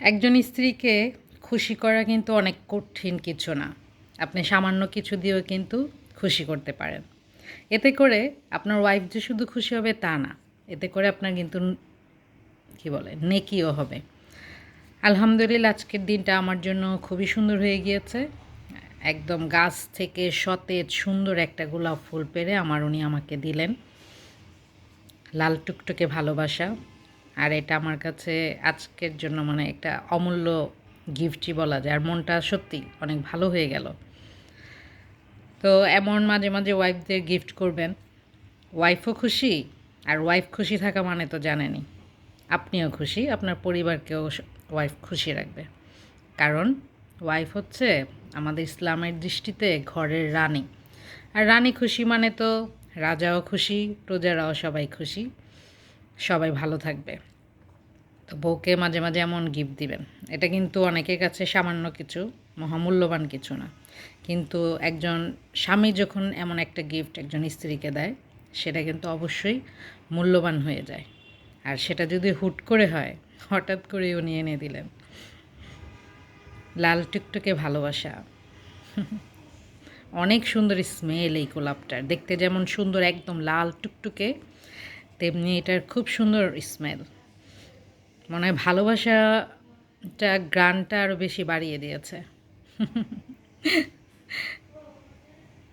একজন স্ত্রীকে খুশি করা কিন্তু অনেক কঠিন কিছু না। আপনি সামান্য কিছু দিয়েও কিন্তু খুশি করতে পারেন। এতে করে আপনার ওয়াইফ যে শুধু খুশি হবে তা না, এতে করে আপনার কিন্তু কী বলে, নেকিও হবে। আলহামদুলিল্লাহ, আজকের দিনটা আমার জন্য খুবই সুন্দর হয়ে গিয়েছে। একদম গাছ থেকে সতেজ, সুন্দর একটা গোলাপ ফুল পেরে আমার উনি আমাকে দিলেন। লাল টুকটুকে ভালোবাসা। আর এটা আমার কাছে আজকের জন্য মানে একটা অমূল্য গিফটই বলা যায়। আর মনটা সত্যি অনেক ভালো হয়ে গেল। তো এমন মাঝে মাঝে ওয়াইফদের গিফট করবেন। ওয়াইফও খুশি আর ওয়াইফ খুশি থাকা মানে তো জানেনই। আপনিও খুশি, আপনার পরিবারকেও ওয়াইফ খুশি রাখবে। কারণ ওয়াইফ হচ্ছে আমাদের ইসলামের দৃষ্টিতে ঘরের রানী। আর রানী খুশি মানে তো রাজাও খুশি, প্রজারাও সবাই খুশি। সবাই ভালো থাকবে। তো বউকে মাঝে মাঝে এমন গিফট দিবেন। এটা কিন্তু অনেকের কাছে সামান্য কিছু, মহামূল্যবান কিছু না। কিন্তু একজন স্বামী যখন এমন একটা গিফট একজন স্ত্রীকে দেয়, সেটা কিন্তু অবশ্যই মূল্যবান হয়ে যায়। আর সেটা যদি হুট করে হয়, হঠাৎ করে উনি এনে দিলেন। লাল টুকটুকে ভালোবাসা। অনেক সুন্দর স্মেল এই গোলাপটার। দেখতে যেমন সুন্দর, একদম লাল টুকটুকে। তেমনি এটার খুব সুন্দর স্মেল মনে হয় ভালোবাসাটা গ্রানটা আরও বেশি বাড়িয়ে দিয়েছে।